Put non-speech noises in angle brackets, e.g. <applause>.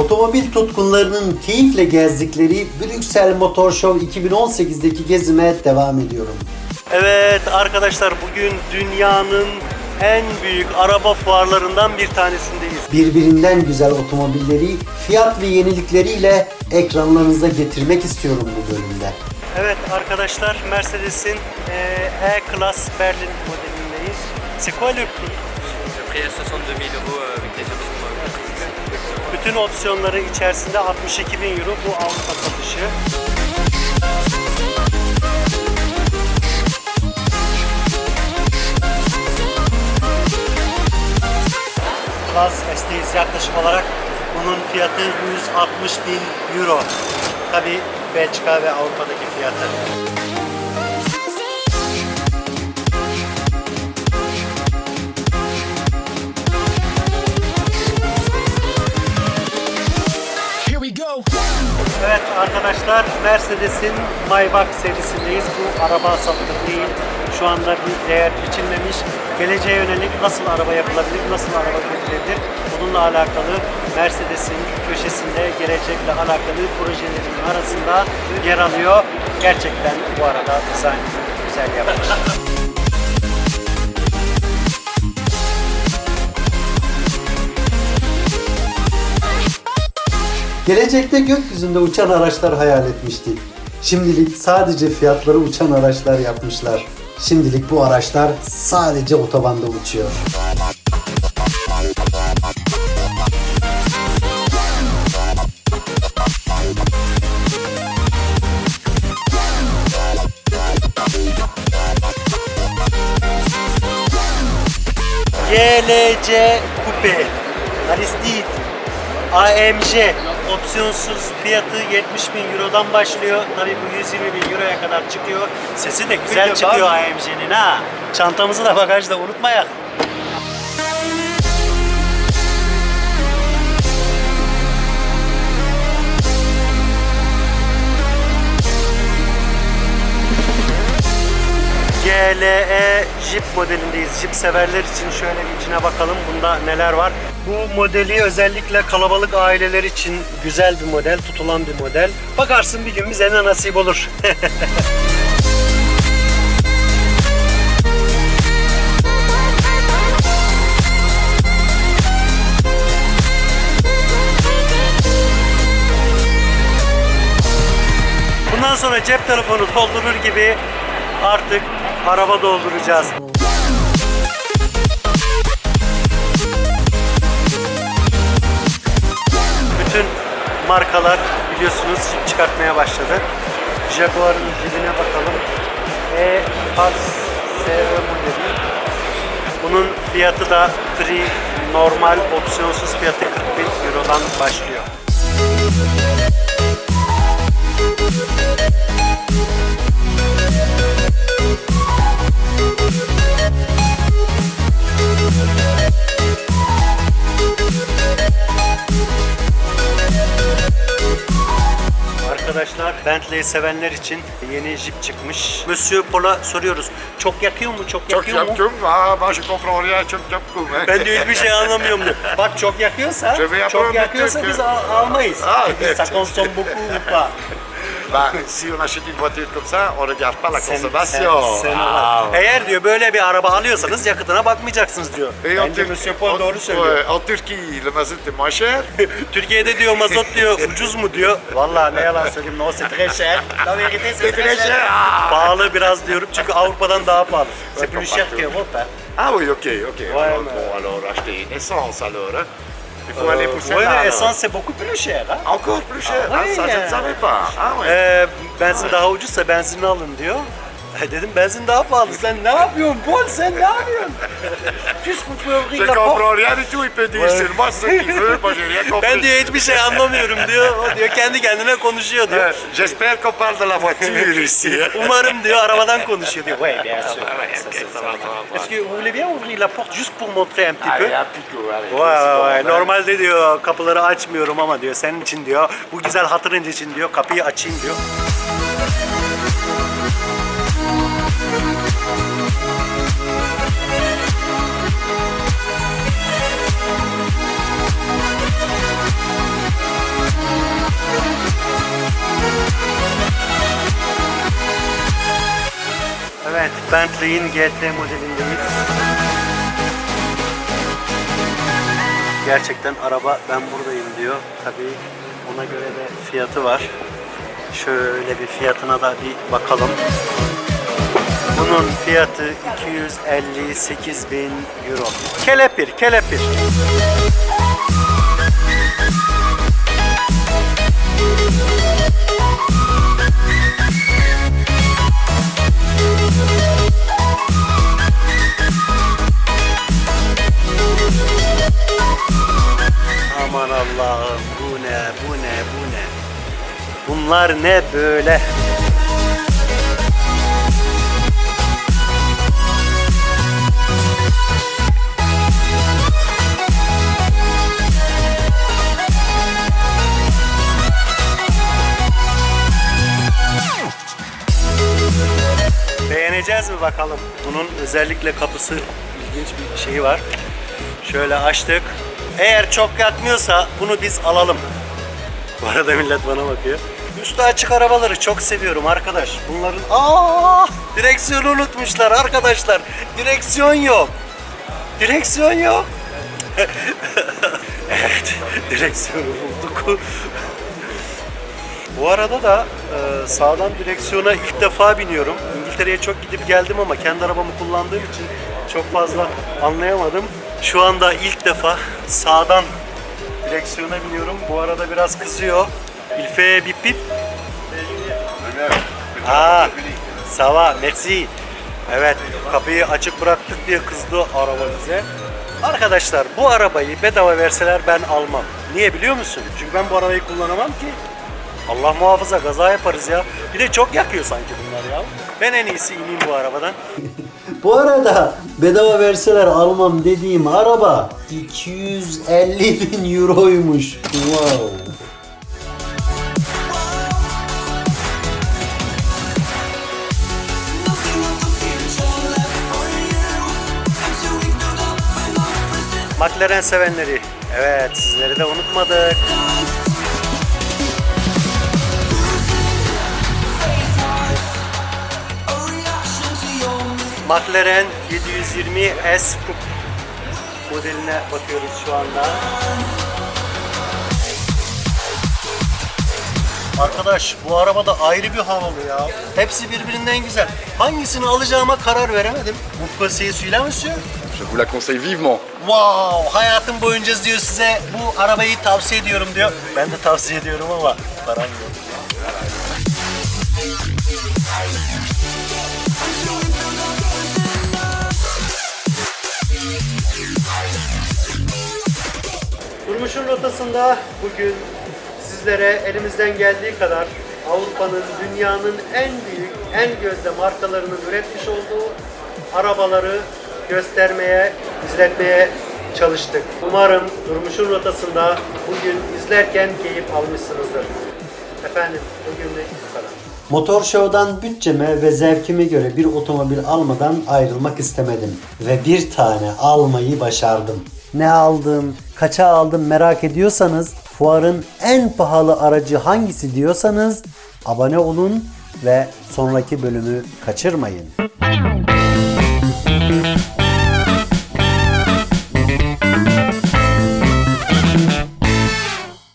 Otomobil tutkunlarının keyifle gezdikleri Brüksel Motor Show 2018'deki gezime devam ediyorum. Evet arkadaşlar bugün dünyanın en büyük araba fuarlarından bir tanesindeyiz. Birbirinden güzel otomobilleri, fiyat ve yenilikleriyle ekranlarınıza getirmek istiyorum bu bölümde. Evet arkadaşlar Mercedes'in E-Class Berlin modelindeyiz. C'est quoi le prix? Le prix est 62 000 euros avec les options. Bütün opsiyonları içerisinde 62 bin euro bu Avrupa satışı. Class ST'yiz yaklaşık olarak bunun fiyatı 160 bin euro. Tabi Belçika ve Avrupa'daki fiyatı. Evet arkadaşlar Mercedes'in Maybach serisindeyiz. Bu araba satılık değil. Şu anda bir değer biçilmemiş. Geleceğe yönelik nasıl araba yapılabilir, nasıl araba üretilebilir? Bununla alakalı Mercedes'in köşesinde gelecekle alakalı projelerin arasında yer alıyor. Gerçekten bu arada dizayn güzel yapmış. Gelecekte gökyüzünde uçan araçlar hayal etmiştik. Şimdilik sadece fiyatları uçan araçlar yapmışlar. Şimdilik bu araçlar sadece otobanda uçuyor. GLC Coupe Aristide AMG opsiyonsuz fiyatı 70 bin Euro'dan başlıyor. Tabii bu 120 bin Euro'ya kadar çıkıyor. Sesi de güzel çıkıyor AMG'nin ha. Çantamızı da bagajda unutmayalım. GLE Jeep modelindeyiz. Jeep severler için şöyle bir içine bakalım. Bunda neler var? Bu modeli özellikle kalabalık aileler için güzel bir model, tutulan bir model. Bakarsın bir gün bize de nasip olur. <laughs> Bundan sonra cep telefonu doldurur gibi artık araba dolduracağız. Bütün markalar biliyorsunuz çıkartmaya başladı. Jaguar'ın Jeep'ine bakalım. E Pass SR modeli. Bunun fiyatı da free normal opsiyonsuz fiyatı 40 bin Euro'dan başlıyor. Arkadaşlar Bentley sevenler için yeni Jeep çıkmış. Monsieur Paul'a soruyoruz. Çok yakıyor mu? Çok Çok yakıyor mu? yaptım. Moi je comprends rien, çok yaptım. Ben de hiçbir şey anlamıyorum diyor. Bak çok yakıyorsa, çok yakıyorsa biz al- almayız. Biz evet. consomme beaucoup ou Bah, si on achète une voiture comme ça, on regarde pas la Sen- consommation. sen- sen Ah, olan. Eğer diyor böyle bir araba alıyorsanız yakıtına bakmayacaksınız diyor. Et en Bence Monsieur Paul en- doğru söylüyor. ouais, En Turquie, le mazout est moins cher. <laughs> Türkiye'de diyor mazot diyor ucuz mu diyor. Vallahi ne yalan söyleyeyim no c'est très cher. La vérité c'est très cher. Pahalı biraz diyorum çünkü Avrupa'dan daha pahalı. C'est plus cher qu'Europe. hein. Ah oui, ok, ok. Alors, Bon, alors acheter une essence alors. hein. Il faut aller pousser Ouais, là. alors. essence c'est beaucoup plus cher. Hein? Encore plus cher. Ah Ah, oui, ça, je euh. ne savais pas. Ah ouais. Ee, benzin daha ucuzsa benzinini alın diyor. E dedim benzin daha pahalı. Sen ne yapıyorsun Paul sen ne yapıyorsun? Juste pour je ouvrir ne la porte. comprends rien du tout. Il peut dire c'est moi ce qu'il veut. Moi, j'ai rien compris. Ben diyor hiçbir şey anlamıyorum diyor. O diyor kendi kendine konuşuyor diyor. J'espère qu'on parle de la voiture <laughs> ici. hein. Umarım diyor arabadan konuşuyor diyor. Ouais, bien sûr. Ouais, Ça, ok, ça va, ça va, ça va. Est-ce que vous voulez bien ouvrir la porte juste pour montrer un petit peu? Allez, un picot, allez. Vay vay vay. Normalde diyor kapıları açmıyorum ama diyor senin için diyor. Bu güzel hatırın için diyor kapıyı açayım diyor. Bentley'in GT modelindeyiz. Gerçekten araba ben buradayım diyor. Tabii ona göre de fiyatı var. Şöyle bir fiyatına da bir bakalım. Bunun fiyatı 258 bin euro. Kelepir, kelepir. Bunlar ne böyle? Beğeneceğiz mi bakalım? Bunun özellikle kapısı ilginç bir şeyi var. Şöyle açtık. Eğer çok yakmıyorsa bunu biz alalım. Bu arada millet bana bakıyor. Üstü açık arabaları çok seviyorum arkadaş. Bunların aa direksiyonu unutmuşlar arkadaşlar. Direksiyon yok. Direksiyon yok. <laughs> evet, direksiyonu bulduk. Bu arada da e, sağdan direksiyona ilk defa biniyorum. İngiltere'ye çok gidip geldim ama kendi arabamı kullandığım için çok fazla anlayamadım. Şu anda ilk defa sağdan direksiyona biniyorum. Bu arada biraz kızıyor. İlfe bip bip. Aa, sava, merci. Evet, kapıyı açık bıraktık diye kızdı araba bize. Arkadaşlar bu arabayı bedava verseler ben almam. Niye biliyor musun? Çünkü ben bu arabayı kullanamam ki. Allah muhafaza gaza yaparız ya. Bir de çok yakıyor sanki bunlar ya. Ben en iyisi ineyim bu arabadan. <laughs> Bu arada bedava verseler almam dediğim araba 250 bin euroymuş. Wow. McLaren sevenleri. Evet sizleri de unutmadık. McLaren 720 S Coupe modeline bakıyoruz şu anda. Arkadaş bu araba da ayrı bir havalı ya. Hepsi birbirinden güzel. Hangisini alacağıma karar veremedim. Bu passé celui-là monsieur? Je vous la conseille vivement. Wow, hayatım boyunca diyor size bu arabayı tavsiye ediyorum diyor. Ben de tavsiye ediyorum ama param yok. Durmuş'un rotasında bugün sizlere elimizden geldiği kadar Avrupa'nın, dünyanın en büyük, en gözde markalarının üretmiş olduğu arabaları göstermeye, izletmeye çalıştık. Umarım Durmuş'un rotasında bugün izlerken keyif almışsınızdır. Efendim bugün de bu kadar. Motor Show'dan bütçeme ve zevkime göre bir otomobil almadan ayrılmak istemedim. Ve bir tane almayı başardım. Ne aldım, kaça aldım merak ediyorsanız, fuarın en pahalı aracı hangisi diyorsanız abone olun ve sonraki bölümü kaçırmayın.